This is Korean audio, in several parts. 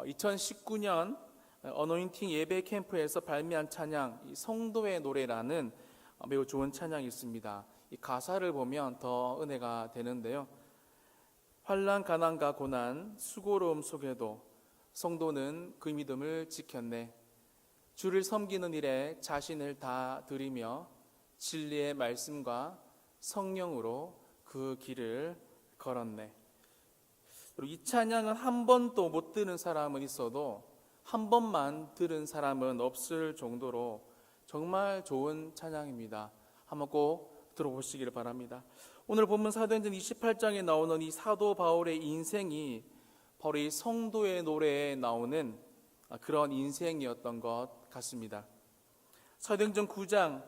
2019년 어노인팅 예배 캠프에서 발매한 찬양 이 성도의 노래라는 어, 매우 좋은 찬양이 있습니다. 이 가사를 보면 더 은혜가 되는데요. 환란 가난과 고난 수고로움 속에도 성도는 그 믿음을 지켰네. 주를 섬기는 일에 자신을 다 드리며 진리의 말씀과 성령으로 그 길을 걸었네. 그리고 이 찬양은 한 번도 못 들은 사람은 있어도 한 번만 들은 사람은 없을 정도로 정말 좋은 찬양입니다. 한번 꼭 들어보시기를 바랍니다. 오늘 본문 사도행전 28장에 나오는 이 사도 바울의 인생이 바로 이 성도의 노래에 나오는 그런 인생이었던 것 같습니다. 사도행전 9장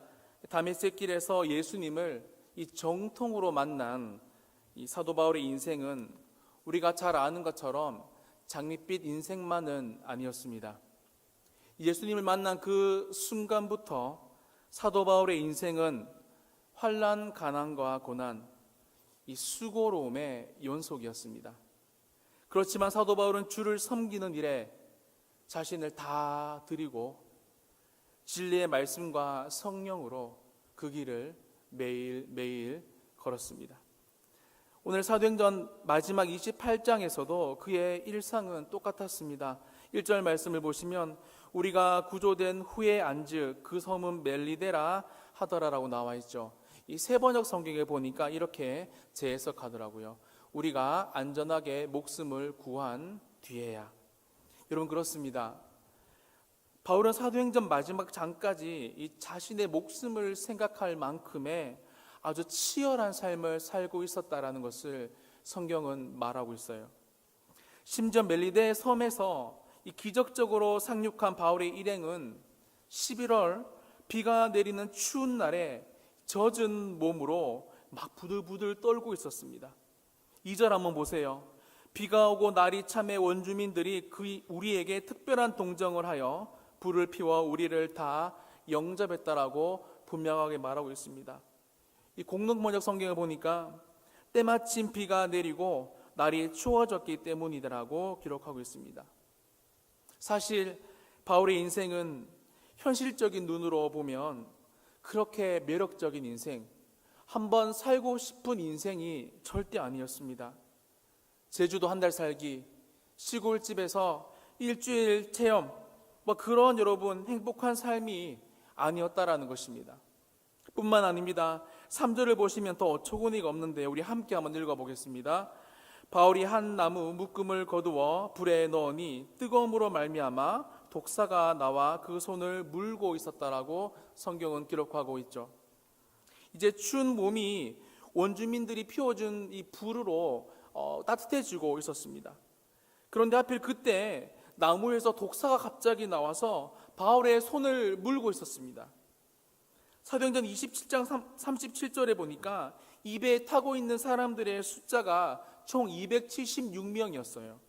다메섹 길에서 예수님을 이 정통으로 만난 이 사도 바울의 인생은 우리가 잘 아는 것처럼 장밋빛 인생만은 아니었습니다. 예수님을 만난 그 순간부터 사도 바울의 인생은 환란, 가난과 고난, 이 수고로움의 연속이었습니다. 그렇지만 사도 바울은 주를 섬기는 일에 자신을 다 드리고 진리의 말씀과 성령으로 그 길을 매일 매일 걸었습니다. 오늘 사도행전 마지막 28장에서도 그의 일상은 똑같았습니다. 1절 말씀을 보시면 우리가 구조된 후에 안즉 그 섬은 멜리데라 하더라라고 나와 있죠. 이 세 번역 성경에 보니까 이렇게 재해석하더라고요. 우리가 안전하게 목숨을 구한 뒤에야. 여러분 그렇습니다. 바울은 사도행전 마지막 장까지 이 자신의 목숨을 생각할 만큼의 아주 치열한 삶을 살고 있었다라는 것을 성경은 말하고 있어요. 심지어 멜리데 섬에서 이 기적적으로 상륙한 바울의 일행은 11월 비가 내리는 추운 날에 젖은 몸으로 막 부들부들 떨고 있었습니다. 2절 한번 보세요. 비가 오고 날이 참해 원주민들이 그 우리에게 특별한 동정을 하여 불을 피워 우리를 다 영접했다라고 분명하게 말하고 있습니다. 이 공동 번역 성경을 보니까 때마침 비가 내리고 날이 추워졌기 때문이다라고 기록하고 있습니다. 사실 바울의 인생은 현실적인 눈으로 보면 그렇게 매력적인 인생, 한번 살고 싶은 인생이 절대 아니었습니다. 제주도 한 달 살기, 시골집에서 일주일 체험, 뭐 그런 여러분 행복한 삶이 아니었다라는 것입니다. 뿐만 아닙니다. 3절을 보시면 더 어처구니가 없는데 우리 함께 한번 읽어보겠습니다. 바울이 한 나무 묶음을 거두어 불에 넣으니 뜨거움으로 말미암아 독사가 나와 그 손을 물고 있었다라고 성경은 기록하고 있죠. 이제 추운 몸이 원주민들이 피워준 이 불으로 어, 따뜻해지고 있었습니다. 그런데 하필 그때 나무에서 독사가 갑자기 나와서 바울의 손을 물고 있었습니다. 사도행전 27장 37절에 보니까 입에 타고 있는 사람들의 숫자가 총 276명이었어요.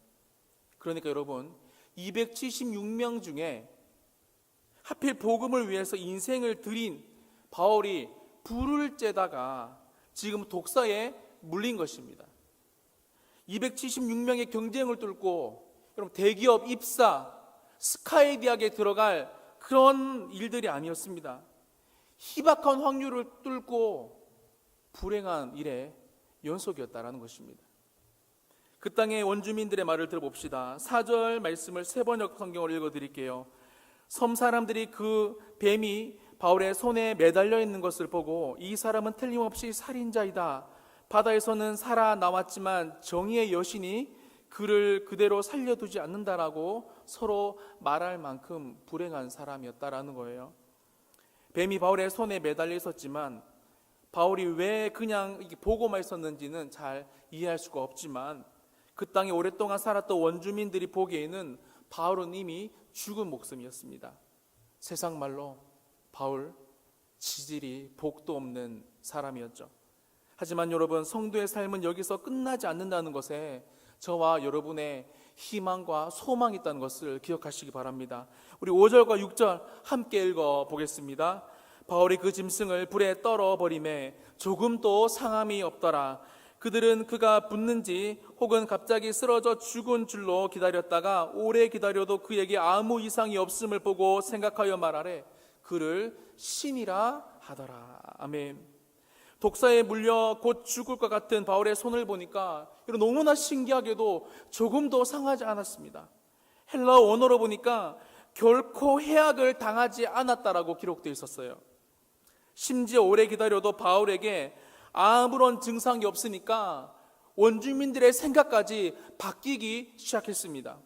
그러니까 여러분, 276명 중에 하필 복음을 위해서 인생을 드린 바울이 불을 쬐다가 지금 독사에 물린 것입니다. 276명의 경쟁을 뚫고 여러분 대기업 입사, 스카이 대학에 들어갈 그런 일들이 아니었습니다. 희박한 확률을 뚫고 불행한 일의 연속이었다라는 것입니다. 그 땅의 원주민들의 말을 들어봅시다. 4절 말씀을 세 번역 성경을 읽어 드릴게요. 섬 사람들이 그 뱀이 바울의 손에 매달려 있는 것을 보고 이 사람은 틀림없이 살인자이다. 바다에서는 살아 나왔지만 정의의 여신이 그를 그대로 살려두지 않는다라고 서로 말할 만큼 불행한 사람이었다라는 거예요. 뱀이 바울의 손에 매달려 있었지만 바울이 왜 그냥 보고만 있었는지는 잘 이해할 수가 없지만 그 땅에 오랫동안 살았던 원주민들이 보기에는 바울은 이미 죽은 목숨이었습니다. 세상 말로 바울 지질이 복도 없는 사람이었죠. 하지만 여러분 성도의 삶은 여기서 끝나지 않는다는 것에 저와 여러분의 희망과 소망이 있다는 것을 기억하시기 바랍니다. 우리 5절과 6절 함께 읽어 보겠습니다. 바울이 그 짐승을 불에 떨어 버림에 조금도 상함이 없더라. 그들은 그가 붙는지 혹은 갑자기 쓰러져 죽은 줄로 기다렸다가 오래 기다려도 그에게 아무 이상이 없음을 보고 생각하여 말하래 그를 신이라 하더라. 아멘. 독사에 물려 곧 죽을 것 같은 바울의 손을 보니까 이런 너무나 신기하게도 조금도 상하지 않았습니다. 헬라어 원어로 보니까 결코 해악을 당하지 않았다라고 기록되어 있었어요. 심지어 오래 기다려도 바울에게 아무런 증상이 없으니까 원주민들의 생각까지 바뀌기 시작했습니다.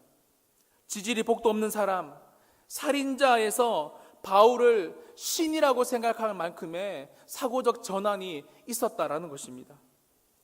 지질이 복도 없는 사람, 살인자에서 바울을 신이라고 생각할 만큼의 사고적 전환이 있었다라는 것입니다.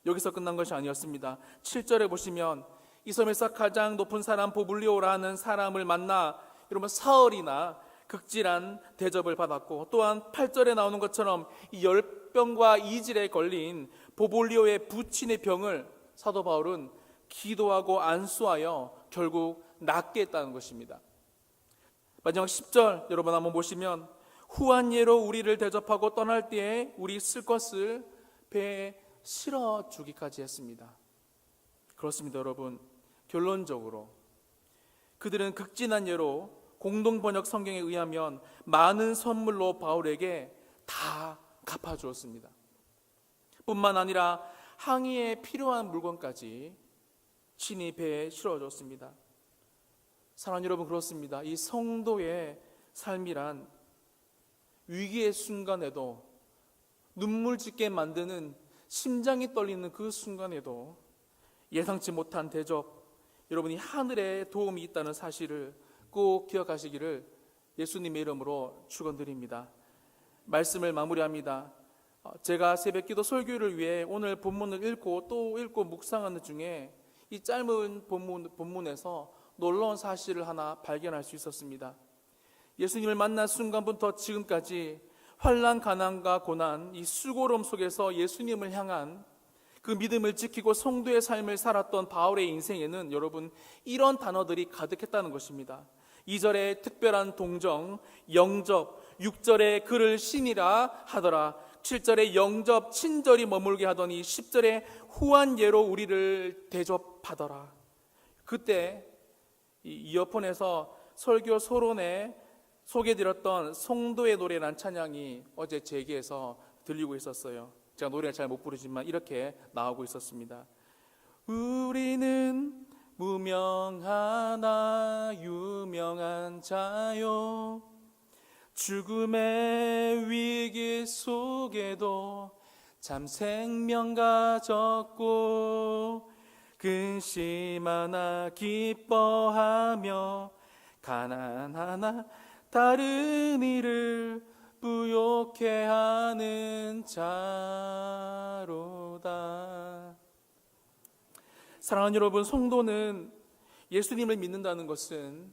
여기서 끝난 것이 아니었습니다. 7절에 보시면 이 섬에서 가장 높은 사람 보블리오라는 사람을 만나 여러분 사흘이나 극질한 대접을 받았고 또한 8절에 나오는 것처럼 이 열병과 이질에 걸린 보볼리오의 부친의 병을 사도 바울은 기도하고 안수하여 결국 낫게 했다는 것입니다. 마지막 10절 여러분 한번 보시면 후한 예로 우리를 대접하고 떠날 때에 우리 쓸 것을 배에 실어 주기까지 했습니다. 그렇습니다, 여러분. 결론적으로 그들은 극진한 예로 공동 번역 성경에 의하면 많은 선물로 바울에게 다 갚아 주었습니다. 뿐만 아니라 항의에 필요한 물건까지 친히 배에 실어 줬습니다. 사랑 여러분 그렇습니다. 이 성도의 삶이란 위기의 순간에도 눈물 짓게 만드는 심장이 떨리는 그 순간에도 예상치 못한 대접, 여러분이 하늘의 도움이 있다는 사실을 꼭 기억하시기를 예수님의 이름으로 축원드립니다. 말씀을 마무리합니다. 어, 제가 새벽기도 설교를 위해 오늘 본문을 읽고 또 읽고 묵상하는 중에 이 짧은 본문, 본문에서 놀라운 사실을 하나 발견할 수 있었습니다. 예수님을 만난 순간부터 지금까지 환란, 가난과 고난, 이 수고름 속에서 예수님을 향한 그 믿음을 지키고 성도의 삶을 살았던 바울의 인생에는 여러분 이런 단어들이 가득했다는 것입니다. 2절에 특별한 동정, 영접, 6절에 그를 신이라 하더라. 7절에 영접, 친절히 머물게 하더니 10절에 후한 예로 우리를 대접하더라. 그때 이 이어폰에서 설교 소론에 소개드렸던 성도의 노래란 찬양이 어제 제기에서 들리고 있었어요. 제가 노래를 잘 못 부르지만 이렇게 나오고 있었습니다. 우리는 무명하나 유명한 자요. 죽음의 위기 속에도 참 생명 가졌고 근심하나 기뻐하며 가난하나 다른 이를 부욕해 하는 자로다. 사랑하는 여러분, 성도는 예수님을 믿는다는 것은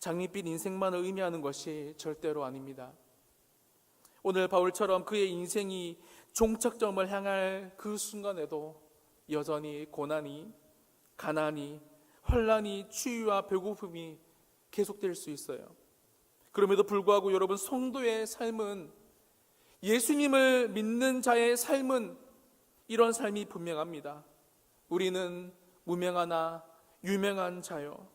장밋빛 인생만을 의미하는 것이 절대로 아닙니다. 오늘 바울처럼 그의 인생이 종착점을 향할 그 순간에도 여전히 고난이, 가난이, 환란이, 추위와 배고픔이 계속될 수 있어요. 그럼에도 불구하고 여러분 성도의 삶은 예수님을 믿는 자의 삶은 이런 삶이 분명합니다. 우리는 무명하나 유명한 자요.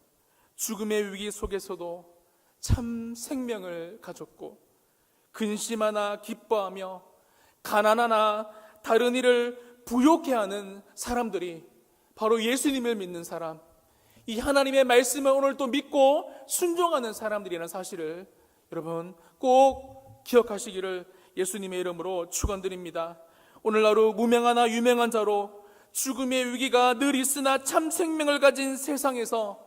죽음의 위기 속에서도 참 생명을 가졌고 근심하나 기뻐하며 가난하나 다른 이를 부욕해 하는 사람들이 바로 예수님을 믿는 사람, 이 하나님의 말씀을 오늘 또 믿고 순종하는 사람들이라는 사실을 여러분 꼭 기억하시기를 예수님의 이름으로 축원드립니다. 오늘 하루 무명하나 유명한 자로 죽음의 위기가 늘 있으나 참 생명을 가진 세상에서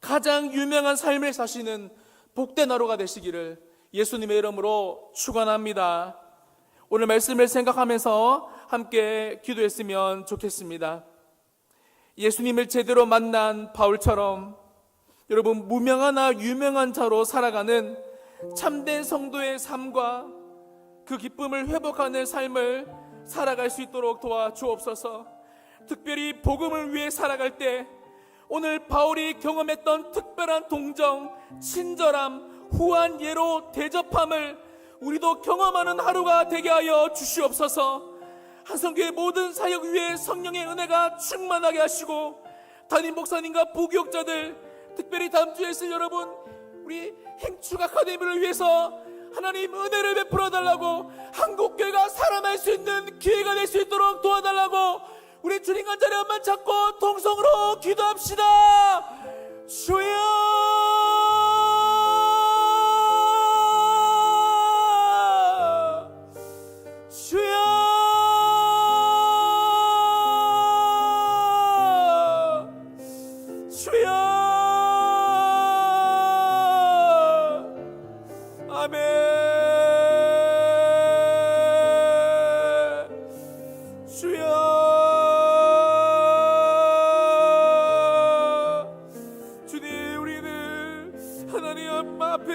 가장 유명한 삶을 사시는 복된 하루가 되시기를 예수님의 이름으로 축원합니다. 오늘 말씀을 생각하면서 함께 기도했으면 좋겠습니다. 예수님을 제대로 만난 바울처럼 여러분 무명하나 유명한 자로 살아가는 참된 성도의 삶과 그 기쁨을 회복하는 삶을 살아갈 수 있도록 도와 주옵소서. 특별히 복음을 위해 살아갈 때 오늘 바울이 경험했던 특별한 동정, 친절함, 후한 예로 대접함을 우리도 경험하는 하루가 되게 하여 주시옵소서. 한성교회 모든 사역 위에 성령의 은혜가 충만하게 하시고 담임 목사님과 부교육자들 특별히 다음 주에 있을 여러분 우리 행축 아카데미를 위해서 하나님 은혜를 베풀어 달라고 한국 교회가 살아날 수 있는 기회가 될 수 있도록 도와달라고 우리 주님 한 자리 한번 잡고 통성으로 기도합시다. 주여 하나님 앞에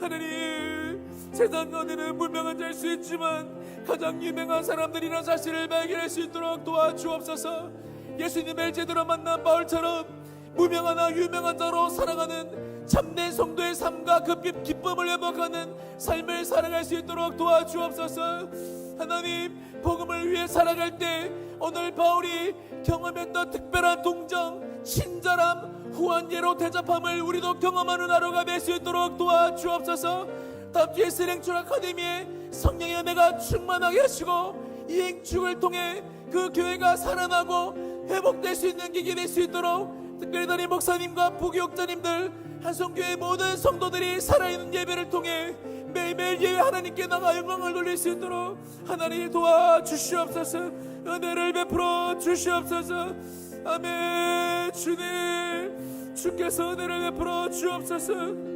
하나님 세상 가운데는 무명한 자일 수 있지만 가장 유명한 사람들이라는 사실을 발견할 수 있도록 도와주옵소서. 예수님을 제대로 만난 바울처럼 무명하나 유명한 자로 살아가는 참된 성도의 삶과 그 기- 기쁨을 회복하는 삶을 살아갈 수 있도록 도와주옵소서. 하나님 복음을 위해 살아갈 때 오늘 바울이 경험했던 특별한 동정 친절함 후한예로 대접함을 우리도 경험하는 하루가 될 수 있도록 도와주옵소서. 주에 스랭출 아카데미에 성령의 은혜가 충만하게 하시고 이 행축을 통해 그 교회가 살아나고 회복될 수 있는 계기 될 수 있도록 특별히 담임 목사님과 부교육자님들 한성교회 모든 성도들이 살아있는 예배를 통해 매일매일 예배 하나님께 나가 영광을 돌릴 수 있도록 하나님 도와주시옵소서. 은혜를 베풀어 주시옵소서. 아멘. 주님 주께서 은혜를 베풀어 주옵소서